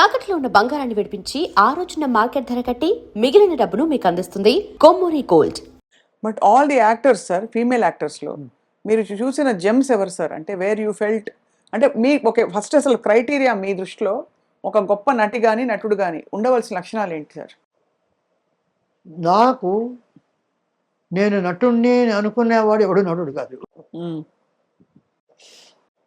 తాకట్లో ఉన్న బంగారాన్ని విడిపించి ఆ రోజున మార్కెట్ ధర కట్టి మిగిలిన డబ్బును మీకు అందిస్తుంది Kommuri gold. But all the actors sir female యాక్టర్స్లో మీరు చూసిన జెమ్స్ ఎవరు సార్ అంటే వేర్ యూ ఫెల్ట్ అంటే మీ ఓకే ఫస్ట్ అసలు క్రైటీరియా మీ దృష్టిలో ఒక గొప్ప నటి కానీ నటుడు కానీ ఉండవలసిన లక్షణాలు ఏంటి సార్ నాకు నేను నటుణ్ణి అనుకునేవాడు ఎవడు నటుడు కాదు.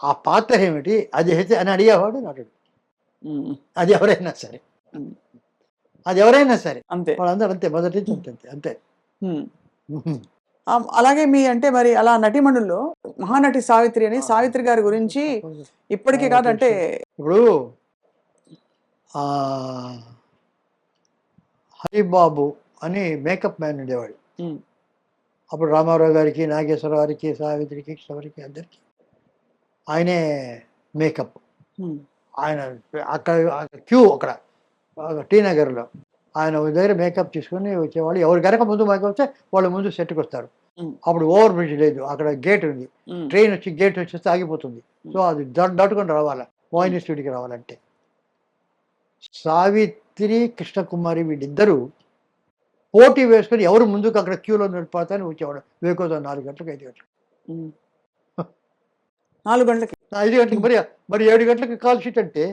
ఆ పాత్ర ఏమిటి? అది అయితే అని అడిగేవాడు నటుడు. అది ఎవరైనా సరే. అది ఎవరైనా సరే అంతే వాళ్ళందరూ అంతే మొదటి నుంచి అంతే అంతే అలాగే మీ అంటే మరి అలా నటిమణుల్లో మహానటి సావిత్రి అని సావిత్రి గారి గురించి ఇప్పటికీ కాదంటే ఇప్పుడు హరిబాబు అని మేకప్ మ్యాన్ ఉండేవాడు. అప్పుడు రామారావు గారికి నాగేశ్వరరావు గారికి సావిత్రికి కృష్ణవరికి అందరికి ఆయనే మేకప్. ఆయన అక్కడ క్యూ అక్కడ టీ నగర్లో. ఆయన దగ్గర మేకప్ తీసుకుని వచ్చేవాళ్ళు. ఎవరు గనక ముందు మేకప్ వస్తే వాళ్ళు ముందు సెట్కి వస్తారు. అప్పుడు ఓవర్ బ్రిడ్జ్ లేదు. అక్కడ గేట్ ఉంది. ట్రైన్ వచ్చి గేట్ వచ్చేస్తే ఆగిపోతుంది. సో అది దట్ దాటుకొని రావాలా? వాయిని స్టూడియోకి రావాలంటే. సావిత్రి కృష్ణకుమారి వీళ్ళిద్దరూ పోటీ వేసుకొని ఎవరు ముందుకు అక్కడ క్యూలో నిలిపోతారని వచ్చేవాడు వేకోతో నాలుగు గంటలకు ఐదు గంటలకు. నాలుగు గంటలకి. ఐదు గంటలకు మరి మరి ఏడు గంటలకు కాల్ షీట్ అంటే?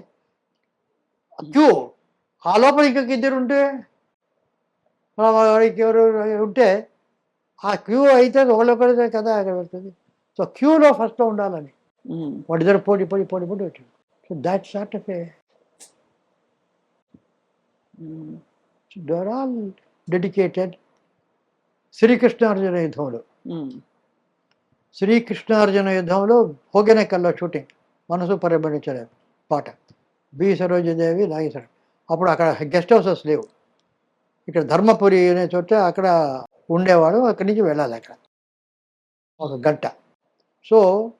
క్యూ ఆ లోపల ఇంకా ఇద్దరు ఉంటే? ఎవరు ఉంటే? ఆ క్యూ అయితే ఒకళ్ళొకరిదే కదా అక్కడ పెడుతుంది. సో క్యూలో ఫస్ట్లో ఉండాలని. వాడిద్దరు పోటీ పోటీ పోటీ పోటీ వచ్చాడు so that sort of a dedicated శ్రీకృష్ణార్జున యుద్ధంలో. శ్రీకృష్ణార్జున యుద్ధంలో హోగెనకల్లో షూటింగ్. మనసు పరిగణించలేదు పాట. బి. సరోజదేవి నాగేశ్వరం. అప్పుడు అక్కడ గెస్ట్ హౌసెస్ లేవు. ఇక్కడ ధర్మపురి అనే చోట అక్కడ ఉండేవాడు. అక్కడి నుంచి వెళ్ళాలి అక్కడ. ఒక గంట. సో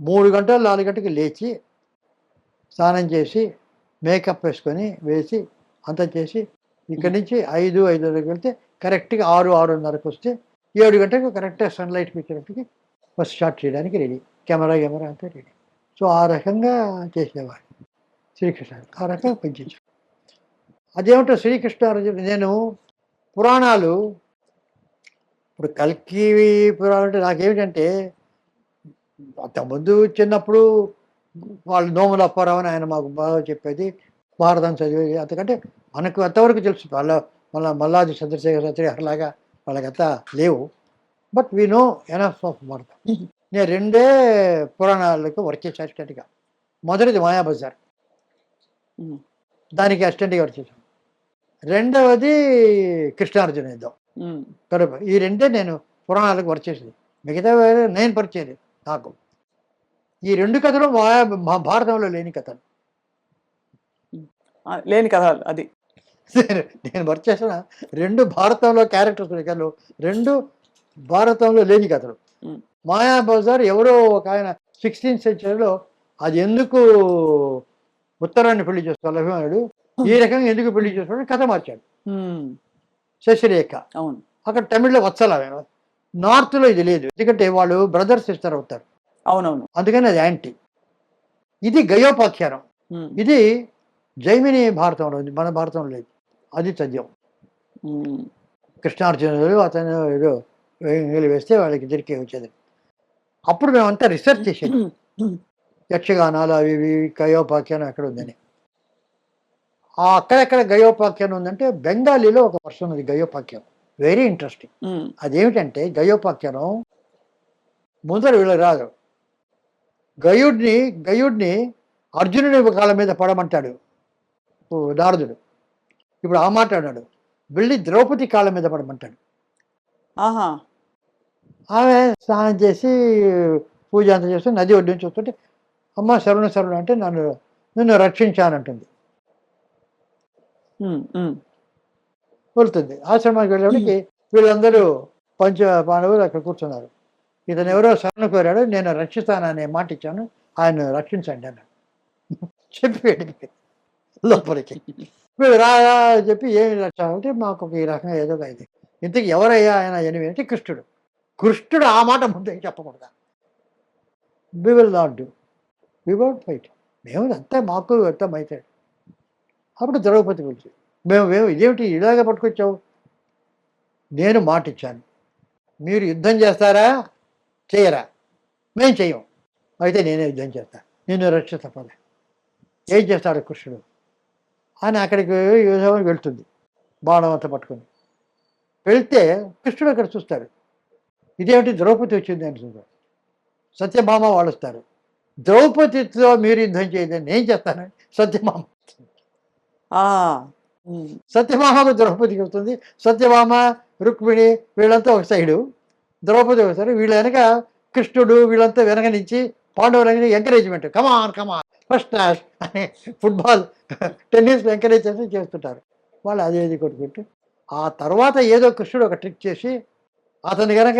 మూడు గంటలు నాలుగు గంటకి లేచి స్నానం చేసి మేకప్ వేసుకొని వేసి అంత చేసి ఇక్కడి నుంచి ఐదు ఐదున్నరకు వెళ్తే కరెక్ట్గా ఆరు ఆరున్నరకు వస్తే ఏడు గంటలకు కరెక్ట్గా సన్లైట్ వచ్చేటప్పటికి ఫస్ట్ షాట్ చేయడానికి రెడీ. కెమెరా కెమెరా అంతా రెడీ. సో ఆ రకంగా చేసేవాడు శ్రీకృష్ణ. ఆ రకంగా పెంచు అదేమిటో శ్రీకృష్ణార్జున నేను పురాణాలు ఇప్పుడు కల్కి పురాణం అంటే నాకేమిటంటే అంతకుముందు చిన్నప్పుడు వాళ్ళు నోములు అప్పారావు అని ఆయన మాకు బాగా చెప్పేది భారతం చదివేది. అంతకంటే మనకు అంతవరకు తెలుసు? వాళ్ళ మళ్ళా మల్లాది చంద్రశేఖర్ శాస్త్రి అలాగా వాళ్ళకంతా లేవు. But we know enough of Bharatam నేను రెండే పురాణాలకు వర్క్ చేశాను అసిస్టెంట్గా మొదటిది మాయాబజార్. ఉమ్, దానికి అసిస్టెంట్గా వర్క్ చేశాను రెండవది కృష్ణార్జున యుద్ధం. ఉమ్, కరెక్ట్ ఈ రెండే నేను పురాణాలకు వర్క్ చేసేది. మిగతా వేరే నేను పరిచయం నాకు. ఈ రెండు కథలు మాయా మా- భారతంలో లేని కథలు. ఆ, లేని కథ అది. నేను వర్క్ చేసిన రెండు భారతంలో క్యారెక్టర్స్ కథలు రెండు భారతంలో లేని కథలు. మాయా బజార్ ఎవరో ఒక ఆయన సిక్స్టీన్త్ సెంచరీలో అది ఎందుకు ఉత్తరాన్ని పెళ్ళి చేసుకోవాలి అభిమానుడు? ఈ రకంగా ఎందుకు పెళ్ళి చేసుకోవాలి కథ మార్చాడు. శశిరేఖ. అవును. అక్కడ తమిళ్ళో వత్సల నార్త్లో ఇది లేదు. ఎందుకంటే వాళ్ళు బ్రదర్ సిస్టర్ అవుతారు. అవునవును. అందుకని అది యాంటీ. ఇది గయోపాఖ్యానం. ఇది జైమిని భారతంలో ఉంది. మన భారతంలో లేదు. అది ఉమ్, కృష్ణార్జునుడు అతను ఏదో వేంగిలి వేస్తే వాళ్ళకి ఇద్దరికి వచ్చేది? అప్పుడు మేమంతా రీసెర్చ్ చేసాం యక్షగానాలు అవి ఇవి గయోపాఖ్యానం ఎక్కడ ఉందని. ఆ అక్కడెక్కడ గయోపాఖ్యానం ఉందంటే బెంగాలీలో ఒక వర్షం ఉంది గయోపాఖ్యానం. వెరీ ఇంట్రెస్టింగ్ అదేమిటంటే గయోపాఖ్యానం ముందర వీళ్ళకి రాదు. గయుడిని గయుడిని అర్జునుని కాళ్ళ మీద పడమంటాడు. నారదుడు. ఇప్పుడు ఆ మాట అన్నాడు. వెళ్ళి ద్రౌపది కాళ్ళ మీద పడమంటాడు. ఆహా. ఆమె స్నానం చేసి పూజ అంతా చేస్తే నది ఒడ్డు నుంచి వస్తుంటే అమ్మ శరణ శరణ అంటే నన్ను నిన్ను రక్షించానంటుంది. వెళ్తుంది. ఆశ్రమానికి వెళ్ళేప్పటికి వీళ్ళందరూ పంచ పాండవులు అక్కడ కూర్చున్నారు. ఇతను ఎవరో శరణ కోరాడు నేను రక్షిస్తాననే మాట ఇచ్చాను. ఆయన రక్షించండి అన్నాడు. చెప్పి వెళ్ళిపోయి లోపలికి. వీళ్ళు రా చెప్పి ఏమి రక్ష అంటే మాకు ఒక ఈ రకంగా ఏదో ఇది. ఇంతకు ఎవరయ్యా ఆయన ఎనిమి అంటే కృష్ణుడు. కృష్ణుడు ఆ మాట ముందే చెప్పకూడదా. We will not do we want fight మేము అంతా మాకు అర్థం అవుతాడు అప్పుడు ద్రౌపది గురించి మేము మేము ఇదేమిటి ఇలాగే పట్టుకొచ్చావు? నేను మాట ఇచ్చాను. మీరు యుద్ధం చేస్తారా? చేయరా? మేము చెయ్యం. అయితే నేనే యుద్ధం చేస్తాను నేను రక్ష తప్పలే ఏం చేస్తాడు కృష్ణుడు? అని అక్కడికి యుద్ధం వెళ్తుంది. బాణం అంతా పట్టుకొని. వెళ్తే కృష్ణుడు అక్కడ చూస్తాడు. ఇదేమిటి ద్రౌపది వచ్చింది అని చూస్తాడు సత్యభామ వాళ్ళు వస్తారు. ద్రౌపదితో మీరు యుద్ధం చేయదని నేను చేస్తాను? సత్యభామ సత్యభామకు ద్రౌపదికి వస్తుంది. సత్యభామ రుక్మిణి వీళ్ళంతా ఒక సైడు. ద్రౌపది ఒక సైడు. వీళ్ళ వెనక కృష్ణుడు వీళ్ళంతా వెనక నుంచి పాండవుల encouragement come on come on first class అని ఫుట్బాల్ టెన్నిస్ ఎంకరేజ్ చేసి చేస్తుంటారు. వాళ్ళు అదే ఇది కొట్టుకుంటూ. ఆ తర్వాత ఏదో కృష్ణుడు ఒక ట్రిక్ చేసి అతని కనుక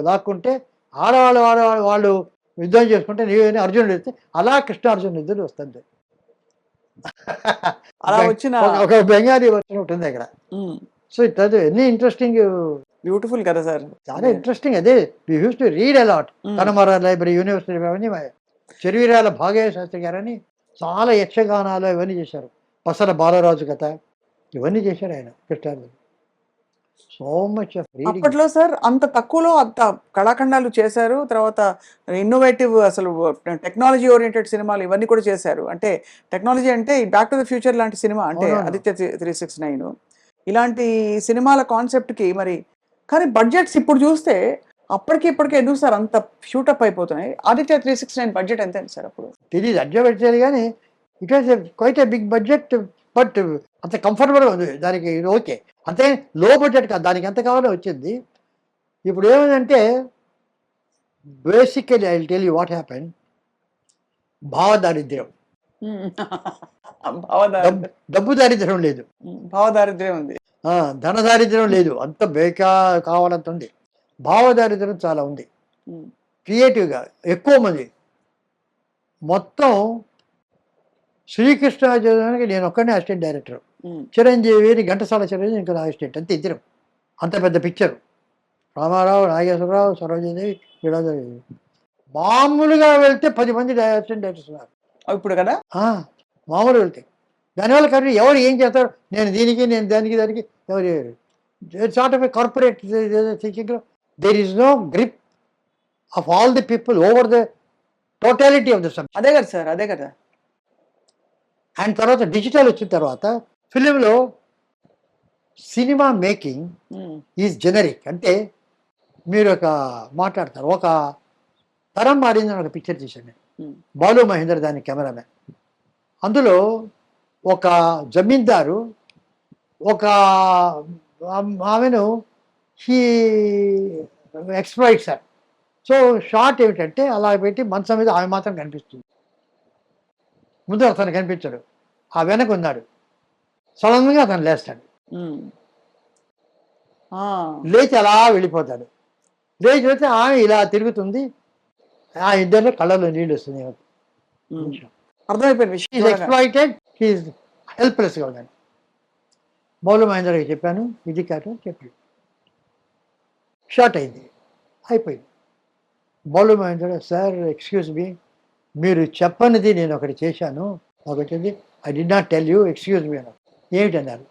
లాక్కుంటే ఆడవాళ్ళు ఆడవాళ్ళు వాళ్ళు యుద్ధం చేసుకుంటే నీవేని అర్జునుడు వస్తే అలా కృష్ణ అర్జునుడు ఇద్దరు వస్తుంది. అలా వచ్చిన ఒక- బెంగాలీ వర్షన్ ఉంటుంది అక్కడ. సో ఇట్ ఎన్ని ఇంట్రెస్టింగ్ బ్యూటిఫుల్ కదా సార్. చాలా ఇంట్రెస్టింగ్. అదే we use to read a lot కనమర library university అవన్నీ చెరువిరాల భాగయ్య శాస్త్రి గారని చాలా యక్షగానాలు ఇవన్నీ చేశారు. పసల బాలరాజు కథ ఇవన్నీ చేశారు ఆయన కృష్ణార్జున సో మచ్ అప్పట్లో సార్ అంత తక్కువలో అంత కళాఖండాలు చేశారు. తర్వాత ఇన్నోవేటివ్ అసలు టెక్నాలజీ ఓరియంటెడ్ సినిమాలు ఇవన్నీ కూడా చేశారు. అంటే టెక్నాలజీ అంటే బ్యాక్ టు ద ఫ్యూచర్ లాంటి సినిమా అంటే. Aditya three six nine. ఇలాంటి సినిమాల కాన్సెప్ట్కి మరి కానీ బడ్జెట్స్ ఇప్పుడు చూస్తే అప్పటికి ఇప్పటికి ఎందుకు సార్ అంత షూటప్ అయిపోతున్నాయి? Aditya three six nine budget ఎంత సార్ అప్పుడు? తెలియదు అడ్జస్ట్ పెట్టారు కానీ it was quite big budget but అంత కంఫర్టబుల్గా ఉంది. దానికి ఇది ఓకే. అంతే లో బడ్జెట్ కాదు. దానికి ఎంత కావాలో వచ్చింది. ఇప్పుడు ఏమైందంటే basically I tell you what happen భావదారిద్ర్యం. భావదారిద్ర్యం. డబ్బు దారిద్ర్యం లేదు. భావదారిద్ర్యం ఉంది. ధన దారిద్ర్యం లేదు. అంత బేకా కావాలంత ఉంది. భావ దారిద్ర్యం చాలా ఉంది. క్రియేటివ్గా ఎక్కువ మంది. మొత్తం శ్రీకృష్ణార్జునానికి నేను ఒక్కనే assistant director. Um. Chiranjeevi Ghantasala Chiranjeevi ఇంకా నా అసిస్టెంట్. అంతే ఇద్దరం. అంత పెద్ద పిక్చర్ రామారావు నాగేశ్వరరావు సరోజదేవి వీళ్ళందరూ. మామూలుగా వెళ్తే పది మంది అసిస్టెంట్ డైరెక్టర్స్ ఉన్నారు. ఇప్పుడు కదా? ఆ, మామూలు వెళ్తే. దానివల్ల కానీ ఎవరు ఏం చేస్తారు? నేను దీనికి నేను దానికి దానికి ఎవరు sort of corporate థింకింగ్లో there is no grip of all the people over the totality of the subject అదే కదా సార్ అదే కదా. అండ్ తర్వాత డిజిటల్ వచ్చిన తర్వాత ఫిలింలో cinema making um. Is generic. అంటే మీరు ఒక మాట్లాడతారు. ఒక తరం మారిందని ఒక పిక్చర్ తీశాను నేను. ఉమ్. బాలు మహేందర్ దాని కెమెరామెన్. అందులో ఒక జమీందారు ఒక ఆమ్- ఆమెను he exploit sir. So short ఏమిటంటే అలా పెట్టి మంచం మీద ఆమె మాత్రం కనిపిస్తుంది. ముందు అతను కనిపించాడు. ఆ వెనక ఉన్నాడు. సడన్గా అతను లేస్తాడు. లేచి అలా వెళ్ళిపోతాడు. లేచి వెళ్తే ఆమె ఇలా తిరుగుతుంది. ఆ ఇద్దరు కళ్ళలో నీళ్ళు వస్తుంది ఈజ్ ఎక్స్ప్లాయిటెడ్ హీఈస్ హెల్ప్లెస్గా ఉన్నాడు. మౌలు మహేందర్కి చెప్పాను. ఇది కాదు అని చెప్పి షార్ట్ అయింది. అయిపోయింది. మౌలు మహేందర్ సార్ ఎక్స్క్యూజ్ మీ మీరు చెప్పనిది నేను ఒకటి చేశాను. వచ్చింది I did not tell you excuse me అన్నారు ఏమిటన్నారు?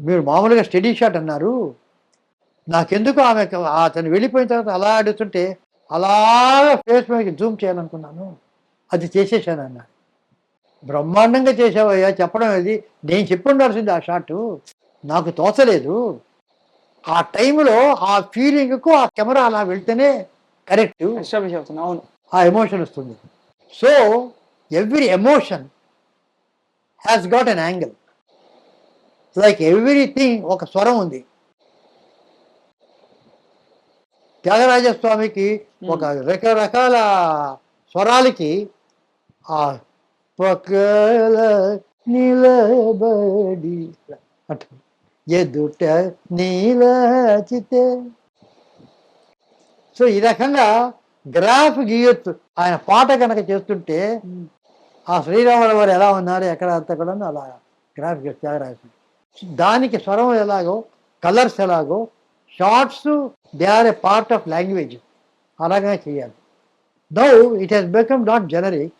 మీరు మామూలుగా స్టడీ షాట్ అన్నారు. నాకెందుకు ఆమె అతను వెళ్ళిపోయిన తర్వాత అలా అడుగుతుంటే అలాగా ఫేస్ మీదకి జూమ్ చేయాలనుకున్నాను. అది చేసేసాను అన్నారు బ్రహ్మాండంగా చేసావయ్యా చెప్పడం అది. నేను చెప్పి ఉండాల్సింది ఆ షాట్. నాకు తోచలేదు. ఆ టైంలో ఆ ఫీలింగ్కు ఆ కెమెరా అలా వెళ్తేనే కరెక్ట్. అవును. ఆ ఎమోషన్ వస్తుంది. So every emotion has got an angle like everything ఒక స్వరం ఉంది. త్యాగరాజ స్వామికి ఒక రకరకాల స్వరాలకి ఆ పక్కల నిలబడి ఎదుట నీలాచితే. సో ఈ రకంగా గ్రాఫ్ గీయొచ్చు ఆయన పాట కనుక చేస్తుంటే ఆ శ్రీరాముల వారు ఎలా ఉన్నారు ఎక్కడ అంతా కూడా అలా గ్రాఫ్ గీయొచ్చు త్యాగరాజ దానికి స్వరం ఎలాగో కలర్స్ ఎలాగో shots they are a part of language అలాగే చేయాలి. No it has become not generic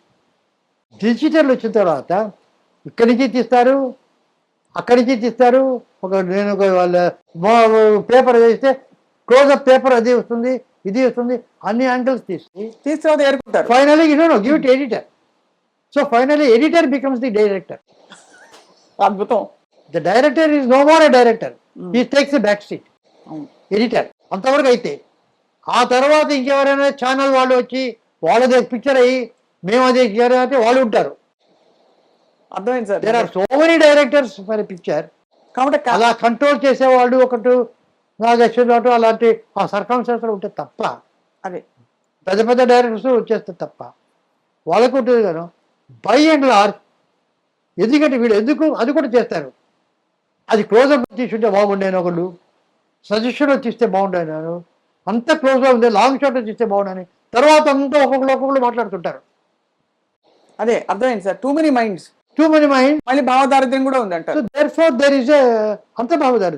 digital వచ్చిన తర్వాత ఇక్కడి నుంచి తీస్తారు అక్కడి నుంచి తీస్తారు. ఒక నేను ఒక వాళ్ళ పేపర్ వేస్తే క్లోజప్ పేపర్ అది వస్తుంది ఇది వస్తుంది అన్ని యాంగిల్స్ తీసి తీసి తర్వాత ఏరుకుంటారు. Finally you know give it editor so finally editor becomes the director అద్భుతం. The director is no more a director he takes back seat. Editor అంతవరకు అయితే ఆ తర్వాత ఇంకెవరైనా ఛానల్ వాళ్ళు వచ్చి వాళ్ళదే పిక్చర్ అయ్యి మేము అదే అయితే వాళ్ళు ఉంటారు. అర్థమైంది there are sir so many directors for picture కాబట్టి అలా కంట్రోల్ చేసేవాళ్ళు ఒకటి నాగేశ్వరరావు అలాంటి ఆ సర్కమ్స్టెన్స్లు ఉంటే తప్ప అదే. పెద్ద పెద్ద డైరెక్టర్స్ వచ్చేస్తే తప్ప వాళ్ళకు ఉంటుంది కదా. బై అండ్ లార్జ్ ఎందుకంటే వీళ్ళు ఎందుకు? అది కూడా చేస్తారు. అది క్లోజప్ తీసుంటే బాగుండేను ఒకళ్ళు సజెషన్ తీస్తే బాగుండేనాను అంత క్లోజ్గా ఉంది లాంగ్ షాట్ తీస్తే బాగుండని తర్వాత అంతా ఒక్కొక్కరు ఒక్కొక్కరు మాట్లాడుతుంటారు. అదే అర్థమైంది sir. Too many minds too many mind మళ్ళీ భావదారిద్ర్యం కూడా ఉంది అంటారు దేర్ ఫోర్ దెర్ ఇస్ అంత బాగుదారు